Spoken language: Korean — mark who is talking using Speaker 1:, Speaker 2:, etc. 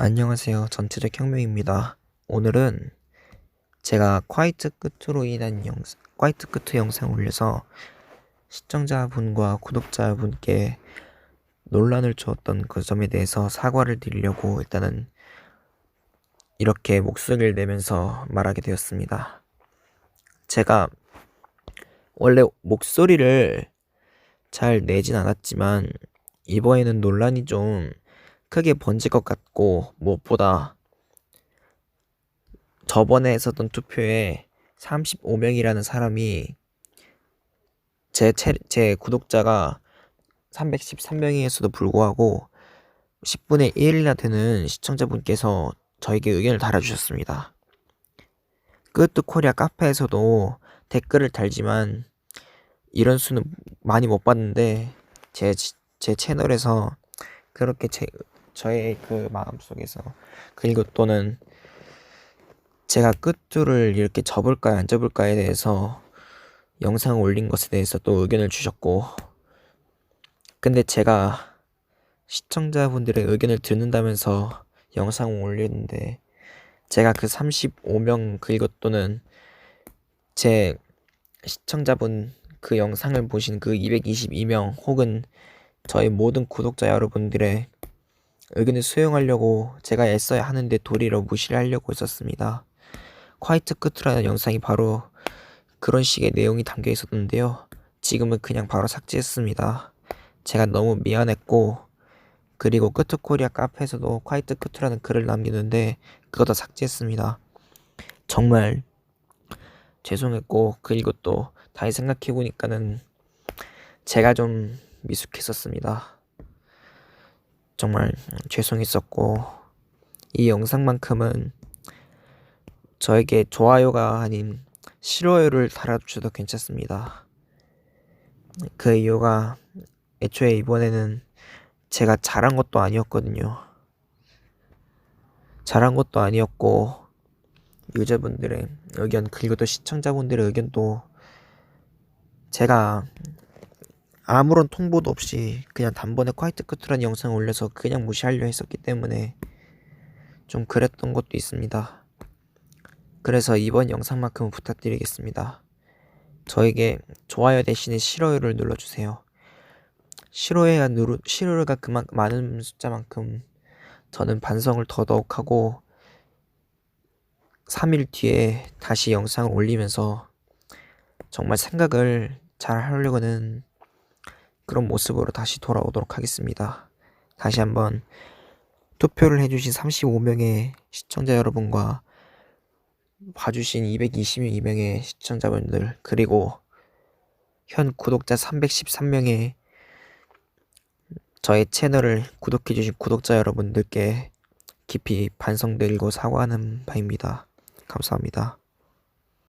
Speaker 1: 안녕하세요. 전체적 혁명입니다. 오늘은 제가 콰이트 끝으로 인한 영상, 콰이트 끝 영상 올려서 시청자분과 구독자분께 논란을 주었던 그 점에 대해서 사과를 드리려고 일단은 이렇게 목소리를 내면서 말하게 되었습니다. 제가 원래 목소리를 잘 내진 않았지만 이번에는 논란이 좀 크게 번질 것 같고 무엇보다 저번에 했었던 투표에 35명이라는 사람이 제, 채, 제 구독자가 313명이었어도 불구하고 10분의 1이나 되는 시청자분께서 저에게 의견을 달아주셨습니다. 끝도 코리아 카페에서도 댓글을 달지만 이런 수는 많이 못 봤는데 제, 제 채널에서 그렇게 제, 저의 그 마음 속에서 그리고 또는 제가 끝줄을 이렇게 접을까요? 안 접을까에 대해서 영상을 올린 것에 대해서 또 의견을 주셨고 근데 제가 시청자분들의 의견을 듣는다면서 영상을 올렸는데 제가 그 35명 그리고 또는 제 시청자분 그 영상을 보신 그 222명 혹은 저희 모든 구독자 여러분들의 의견을 수용하려고 제가 애써야 하는데 도리어 무시를 하려고 했었습니다. 콰이트 끝이라는 영상이 바로 그런 식의 내용이 담겨 있었는데요. 지금은 그냥 바로 삭제했습니다. 제가 너무 미안했고 그리고 끝코리아 카페에서도 콰이트 끝이라는 글을 남기는데 그거 다 삭제했습니다. 정말 죄송했고 그리고 또 다시 생각해 보니까는 제가 좀 미숙했었습니다. 정말 죄송했었고 이 영상만큼은 저에게 좋아요가 아닌 싫어요를 달아주셔도 괜찮습니다. 그 이유가 애초에 이번에는 제가 잘한 것도 아니었거든요. 잘한 것도 아니었고 유저분들의 의견 그리고 또 시청자분들의 의견도 제가 아무런 통보도 없이 그냥 단번에 콰이트 끝이라는 영상을 올려서 그냥 무시하려 했었기 때문에 좀 그랬던 것도 있습니다. 그래서 이번 영상만큼은 부탁드리겠습니다. 저에게 좋아요 대신에 싫어요를 눌러주세요. 싫어요가 누르 싫어요가 그만 많은 숫자만큼 저는 반성을 더더욱 하고 3일 뒤에 다시 영상을 올리면서 정말 생각을 잘 하려고는 그런 모습으로 다시 돌아오도록 하겠습니다. 다시 한번 투표를 해주신 35명의 시청자 여러분과 봐주신 222명의 시청자분들 그리고 현 구독자 313명의 저의 채널을 구독해주신 구독자 여러분들께 깊이 반성드리고 사과하는 바입니다. 감사합니다.